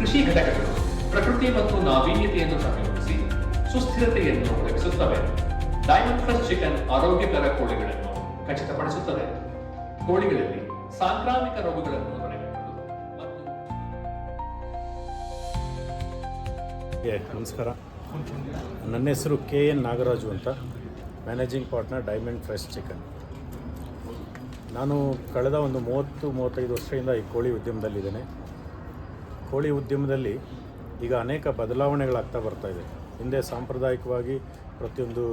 ಕೃಷಿ ಘಟಕಗಳು ಪ್ರಕೃತಿ ಮತ್ತು ನಾವೀನ್ಯತೆಯನ್ನು ಸಂಯೋಜಿಸಿ ಸುಸ್ಥಿರತೆಯನ್ನು ಒದಗಿಸುತ್ತವೆ. ಡೈಮಂಡ್ ಫ್ರೆಶ್ ಚಿಕನ್ ಆರೋಗ್ಯಕರ ಕೋಳಿಗಳನ್ನು ಖಚಿತಪಡಿಸುತ್ತದೆ. ಕೋಳಿಗಳಲ್ಲಿ ಸಾಂಕ್ರಾಮಿಕ ರೋಗಗಳನ್ನು ನಮಸ್ಕಾರ. ನನ್ನ ಹೆಸರು ಕೆ ಎನ್ ನಾಗರಾಜು ಅಂತ. Managing partner diamond fresh chicken ನಾನು ಕಳೆದ ಒಂದು ಮೂವತ್ತು, ಮೂವತ್ತೈದು ವರ್ಷದಿಂದ ಈ ಕೋಳಿ ಉದ್ಯಮದಲ್ಲಿದ್ದೇನೆ. ಕೋಳಿ ಉದ್ಯಮದಲ್ಲಿ ಈಗ ಅನೇಕ ಬದಲಾವಣೆಗಳಾಗ್ತಾ ಬರ್ತಾ ಇದೆ. ಹಿಂದೆ ಸಾಂಪ್ರದಾಯಿಕವಾಗಿ ಪ್ರತಿಯೊಂದು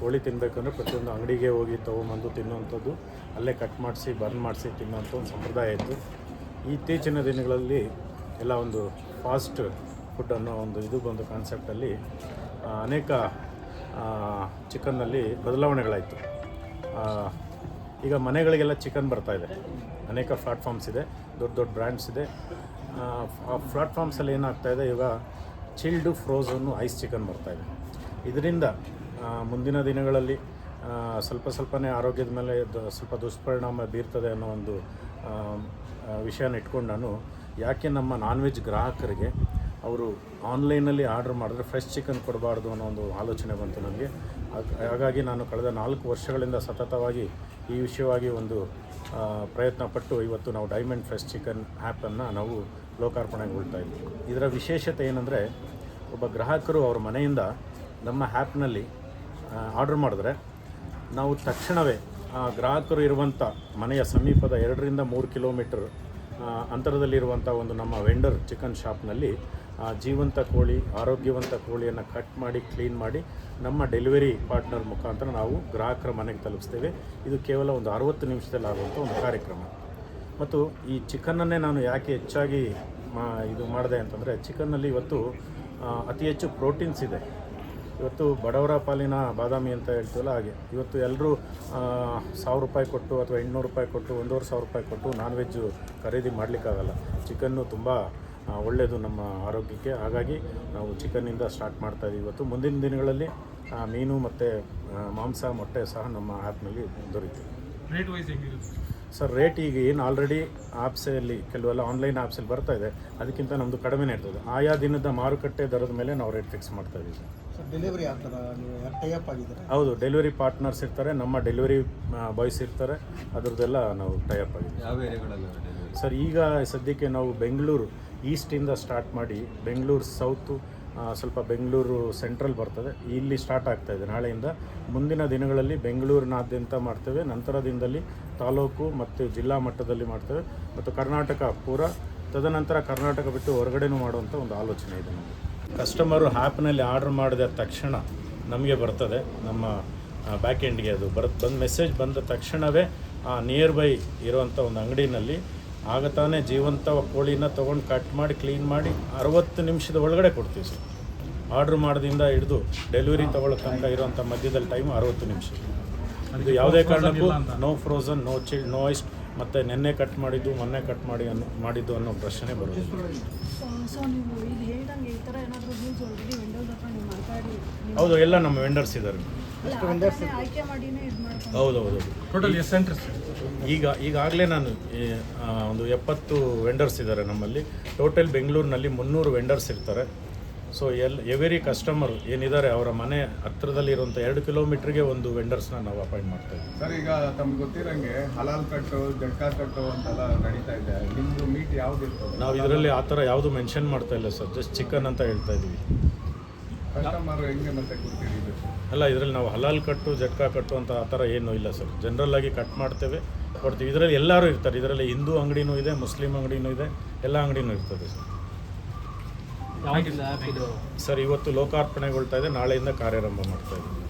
ಕೋಳಿ ತಿನ್ನಬೇಕಂದ್ರೆ ಪ್ರತಿಯೊಂದು ಅಂಗಡಿಗೆ ಹೋಗಿ ತೊಗೊಂಬಂದು ತಿನ್ನುವಂಥದ್ದು, ಅಲ್ಲೇ ಕಟ್ ಮಾಡಿಸಿ ಬರ್ನ್ ಮಾಡಿಸಿ ತಿನ್ನುವಂಥ ಒಂದು ಸಂಪ್ರದಾಯ ಇತ್ತು. ಇತ್ತೀಚಿನ ದಿನಗಳಲ್ಲಿ ಎಲ್ಲ ಒಂದು ಫಾಸ್ಟ್ ಫುಡ್ ಅನ್ನೋ ಒಂದು ಇದು ಬಂದು ಕಾನ್ಸೆಪ್ಟಲ್ಲಿ ಅನೇಕ ಚಿಕನ್ನಲ್ಲಿ ಬದಲಾವಣೆಗಳಾಯಿತು. ಈಗ ಮನೆಗಳಿಗೆಲ್ಲ ಚಿಕನ್ ಬರ್ತಾ ಇದೆ. ಅನೇಕ ಪ್ಲಾಟ್ಫಾರ್ಮ್ಸ್ ಇದೆ, ದೊಡ್ಡ ದೊಡ್ಡ ಬ್ರ್ಯಾಂಡ್ಸ್ ಇದೆ. ಆ, ಪ್ಲಾಟ್ಫಾರ್ಮ್ಸಲ್ಲಿ ಏನಾಗ್ತಾ ಇದೆ ಇವಾಗ ಚಿಲ್ಡು ಫ್ರೋಝನ್ನು ಐಸ್ ಚಿಕನ್ ಬರ್ತಾಯಿದೆ ಇದೆ. ಇದರಿಂದ ಮುಂದಿನ ದಿನಗಳಲ್ಲಿ ಸ್ವಲ್ಪ ಸ್ವಲ್ಪನೇ ಆರೋಗ್ಯದ ಮೇಲೆ ಸ್ವಲ್ಪ ದುಷ್ಪರಿಣಾಮ ಬೀರ್ತದೆ ಅನ್ನೋ ಒಂದು ವಿಷಯನ ಇಟ್ಕೊಂಡು ನಾನು ಯಾಕೆ ನಮ್ಮ ನಾನ್ ವೆಜ್ ಗ್ರಾಹಕರಿಗೆ ಅವರು ಆನ್ಲೈನಲ್ಲಿ ಆರ್ಡರ್ ಮಾಡಿದ್ರೆ ಫ್ರೆಶ್ ಚಿಕನ್ ಕೊಡಬಾರ್ದು ಅನ್ನೋ ಒಂದು ಆಲೋಚನೆ ಬಂತು ನನಗೆ. ಹಾಗ್- ಹಾಗಾಗಿ ನಾನು ಕಳೆದ ನಾಲ್ಕು ವರ್ಷಗಳಿಂದ ಸತತವಾಗಿ ಈ ವಿಷಯವಾಗಿ ಒಂದು ಪ್ರಯತ್ನ ಪಟ್ಟು ಇವತ್ತು ನಾವು ಡೈಮಂಡ್ ಫ್ರೆಶ್ ಚಿಕನ್ ಆ್ಯಪನ್ನು ನಾವು ಲೋಕಾರ್ಪಣೆಗೊಳ್ತಾ ಇದ್ವಿ. ಇದರ ವಿಶೇಷತೆ ಏನಂದರೆ, ಒಬ್ಬ ಗ್ರಾಹಕರು ಅವ್ರ ಮನೆಯಿಂದ ನಮ್ಮ ಆ್ಯಪ್ನಲ್ಲಿ ಆರ್ಡರ್ ಮಾಡಿದ್ರೆ, ನಾವು ತಕ್ಷಣವೇ ಆ ಗ್ರಾಹಕರು ಇರುವಂಥ ಮನೆಯ ಸಮೀಪದ ಎರಡರಿಂದ ಮೂರು ಕಿಲೋಮೀಟರ್ ಅಂತರದಲ್ಲಿರುವಂಥ ಒಂದು ನಮ್ಮ ವೆಂಡರ್ ಚಿಕನ್ ಶಾಪ್ನಲ್ಲಿ, ಆ, ಜೀವಂತ ಕೋಳಿ, ಆರೋಗ್ಯವಂತ ಕೋಳಿಯನ್ನು ಕಟ್ ಮಾಡಿ, ಕ್ಲೀನ್ ಮಾಡಿ, ನಮ್ಮ ಡೆಲಿವರಿ ಪಾರ್ಟ್ನರ್ ಮುಖಾಂತರ ನಾವು ಗ್ರಾಹಕರ ಮನೆಗೆ ತಲುಪಿಸ್ತೇವೆ. ಇದು ಕೇವಲ ಒಂದು ಅರವತ್ತು ನಿಮಿಷದಲ್ಲಿ ಆಗುವಂಥ ಒಂದು ಕಾರ್ಯಕ್ರಮ. ಮತ್ತು ಈ ಚಿಕನ್ನನ್ನೇ ನಾನು ಯಾಕೆ ಹೆಚ್ಚಾಗಿ ಮಾ ಇದು ಮಾಡಿದೆ ಅಂತಂದರೆ ಚಿಕನ್ನಲ್ಲಿ ಇವತ್ತು ಅತಿ ಹೆಚ್ಚು ಪ್ರೋಟೀನ್ಸ್ ಇದೆ. ಇವತ್ತು ಬಡವರ ಪಾಲಿನ ಬಾದಾಮಿ ಅಂತ ಹೇಳ್ತೀವಲ್ಲ ಹಾಗೆ. ಇವತ್ತು ಎಲ್ಲರೂ ಸಾವಿರ ರೂಪಾಯಿ ಕೊಟ್ಟು ಅಥವಾ ಎಂಟುನೂರು ರೂಪಾಯಿ ಕೊಟ್ಟು, ಒಂದೂವರೆ ಸಾವಿರ ರೂಪಾಯಿ ಕೊಟ್ಟು ನಾನ್ ವೆಜ್ಜು ಖರೀದಿ ಮಾಡಲಿಕ್ಕಾಗಲ್ಲ. ಚಿಕನ್ನು ತುಂಬ ಒಳ್ಳೆಯದು ನಮ್ಮ ಆರೋಗ್ಯಕ್ಕೆ. ಹಾಗಾಗಿ ನಾವು ಚಿಕನ್ನಿಂದ ಸ್ಟಾರ್ಟ್ ಮಾಡ್ತಾ ಇದ್ದೀವಿ ಇವತ್ತು ಮುಂದಿನ ದಿನಗಳಲ್ಲಿ ಮೀನು ಮತ್ತು ಮಾಂಸ, ಮೊಟ್ಟೆ ಸಹ ನಮ್ಮ ಆ್ಯಪ್ನಲ್ಲಿ ದೊರೆಯುತ್ತೆ ಸರ್ ರೇಟ್ ಈಗ ಏನು ಆಲ್ರೆಡಿ ಆ್ಯಪ್ಸಲ್ಲಿ ಕೆಲವೆಲ್ಲ ಆನ್ಲೈನ್ ಆ್ಯಪ್ಸಲ್ಲಿ ಬರ್ತಾ ಇದೆ ಅದಕ್ಕಿಂತ ನಮ್ಮದು ಕಡಿಮೆನೇ ಇರ್ತದೆ. ಆಯಾ ದಿನದ ಮಾರುಕಟ್ಟೆ ದರದ ಮೇಲೆ ನಾವು ರೇಟ್ ಫಿಕ್ಸ್ ಮಾಡ್ತಾ ಇದ್ದೀವಿ ಡೆಲಿವರಿ ಆಗ್ತದೆ ನೀವು ಯಾರು ಟೈಅಪ್ ಹೌದು ಡೆಲಿವರಿ ಪಾರ್ಟ್ನರ್ಸ್ ಇರ್ತಾರೆ ನಮ್ಮ ಡೆಲಿವರಿ ಬಾಯ್ಸ್ ಇರ್ತಾರೆ ಅದರದ್ದೆಲ್ಲ ನಾವು ಟೈಅಪ್ ಆಗಿದ್ದೀವಿ. ಯಾವ ಏರಿಯಾಗಳಲ್ಲಿ ಡೆಲಿವರಿ ಸರ್ ಈಗ ಸದ್ಯಕ್ಕೆ ನಾವು ಬೆಂಗಳೂರು ಈಸ್ಟಿಂದ ಸ್ಟಾರ್ಟ್ ಮಾಡಿ ಬೆಂಗಳೂರು ಸೌತು ಸ್ವಲ್ಪ ಬೆಂಗಳೂರು ಸೆಂಟ್ರಲ್ ಬರ್ತದೆ. ಇಲ್ಲಿ ಸ್ಟಾರ್ಟ್ ಆಗ್ತಾ ಇದೆ. ನಾಳೆಯಿಂದ ಮುಂದಿನ ದಿನಗಳಲ್ಲಿ ಬೆಂಗಳೂರಿನಾದ್ಯಂತ ಮಾಡ್ತೇವೆ. ನಂತರ ದಿನದಲ್ಲಿ ತಾಲೂಕು ಮತ್ತು ಜಿಲ್ಲಾ ಮಟ್ಟದಲ್ಲಿ ಮಾಡ್ತೇವೆ. ಮತ್ತು ಕರ್ನಾಟಕ ಪೂರ, ತದನಂತರ ಕರ್ನಾಟಕ ಬಿಟ್ಟು ಹೊರಗಡೆನೂ ಮಾಡುವಂಥ ಒಂದು ಆಲೋಚನೆ ಇದೆ ನಮಗೆ ಕಸ್ಟಮರು ಆ್ಯಪ್ನಲ್ಲಿ ಆರ್ಡರ್ ಮಾಡಿದ ತಕ್ಷಣ ನಮಗೆ ಬರ್ತದೆ. ನಮ್ಮ ಬ್ಯಾಕ್ ಎಂಡ್ಗೆ ಅದು ಬರ್, ಬಂದು ಮೆಸೇಜ್ ಬಂದ ತಕ್ಷಣವೇ, ಆ ನಿಯರ್ ಬೈ ಇರುವಂಥ ಒಂದು ಅಂಗಡಿನಲ್ಲಿ ಆಗ ತಾನೇ ಜೀವಂತ ಕೋಳಿನ ತೊಗೊಂಡು ಕಟ್ ಮಾಡಿ ಕ್ಲೀನ್ ಮಾಡಿ ಅರವತ್ತು ನಿಮಿಷದ ಒಳಗಡೆ ಕೊಡ್ತೀವಿ ಸರ್. ಆರ್ಡ್ರ್ ಮಾಡಿದಿಂದ ಹಿಡಿದು ಡೆಲಿವರಿ ತೊಗೊಳ್ಳೋ ತನಕ ಇರೋಂಥ ಮಧ್ಯದಲ್ಲಿ ಟೈಮ್ ಅರವತ್ತು ನಿಮಿಷ. ಇದು ಯಾವುದೇ ಕಾರಣಕ್ಕೂ no frozen no chilled no iced ಮತ್ತು ನಿನ್ನೆ ಕಟ್ ಮಾಡಿದ್ದು ಮೊನ್ನೆ ಕಟ್ ಮಾಡಿ ಅನ್ನೋ ಮಾಡಿದ್ದು ಅನ್ನೋ ಪ್ರಶ್ನೆ ಬರೋದು ಸೊ ನೀವು ಇಲ್ಲಿ ಹೇಳ್ದಂಗೆ ಈ ಥರ ಏನಾದರೂ ರೂಲ್ಸ್ ಆಲ್ರೆಡಿ ವೆಂಡರ್ಸ್ ಹತ್ರ ನೀವು ಮಾತಾಡಿ ಹೌದು ಎಲ್ಲ ನಮ್ಮ ವೆಂಡರ್ಸ್ ಇದ್ದಾರೆ. ಟೋಟಲ್ ಎಷ್ಟು ಸೆಂಟರ್ಸ್ ಈಗ ಈಗಾಗಲೇ ನಾನು ಒಂದು ಎಪ್ಪತ್ತು ವೆಂಡರ್ಸ್ ಇದ್ದಾರೆ ನಮ್ಮಲ್ಲಿ. ಟೋಟಲ್ ಬೆಂಗಳೂರಿನಲ್ಲಿ ಮುನ್ನೂರು ವೆಂಡರ್ಸ್ ಇರ್ತಾರೆ. ಸೊ ಎಲ್ ಎವರಿ ಕಸ್ಟಮರ್ ಏನಿದ್ದಾರೆ ಅವರ ಮನೆ ಹತ್ತಿರದಲ್ಲಿರುವಂಥ ಎರಡು ಕಿಲೋಮೀಟ್ರಿಗೆ ಒಂದು ವೆಂಡರ್ಸ್ನ ನಾವು ಅಪಾಯಿಂಟ್ ಮಾಡ್ತಾ ಇದ್ದೀವಿ. ಸರ್ ಈಗ ತಮ್ಗೆ ಗೊತ್ತಿರಂಗೆ ಹಲಾಲ್ ಕಟ್ಟು ಜಡ್ಕಾ ಕಟ್ಟು ಅಂತೆಲ್ಲ ನಡೀತಾ ಇದೆ. ನಿಮ್ಮದು ಮೀಟ್ ಯಾವ್ದು ಇರ್ತದೆ? ನಾವು ಇದರಲ್ಲಿ ಆ ಥರ ಯಾವುದು ಮೆನ್ಷನ್ ಮಾಡ್ತಾ ಇಲ್ಲ ಸರ್. ಜಸ್ಟ್ ಚಿಕನ್ ಅಂತ ಹೇಳ್ತಾ ಇದ್ದೀವಿ. ಕಸ್ಟಮರ್ ಹೆಂಗೆ ಮತ್ತೆ ಗೊತ್ತಿರಿದು ಅಲ್ಲ ಇದರಲ್ಲಿ ನಾವು ಹಲಾಲ್ ಕಟ್ಟು ಜಟ್ಕಾ ಕಟ್ಟು ಅಂತ ಆ ಥರ ಏನೂ ಇಲ್ಲ ಸರ್. ಜನರಲ್ ಆಗಿ ಕಟ್ ಮಾಡ್ತೇವೆ. ಕೊಡ್ತೀವಿ ಇದರಲ್ಲಿ ಎಲ್ಲರೂ ಇರ್ತಾರೆ. ಇದರಲ್ಲಿ ಹಿಂದೂ ಅಂಗಡಿನೂ ಇದೆ ಮುಸ್ಲಿಂ ಅಂಗಡಿನೂ ಇದೆ ಎಲ್ಲ ಅಂಗಡಿನೂ ಇರ್ತದೆ ಸರ್. ಸರ್ ಇವತ್ತು ಲೋಕಾರ್ಪಣೆಗೊಳ್ತಾ ಇದೆ. ನಾಳೆಯಿಂದ ಕಾರ್ಯಾರಂಭ ಮಾಡ್ತಾ ಇದ್ದೀವಿ.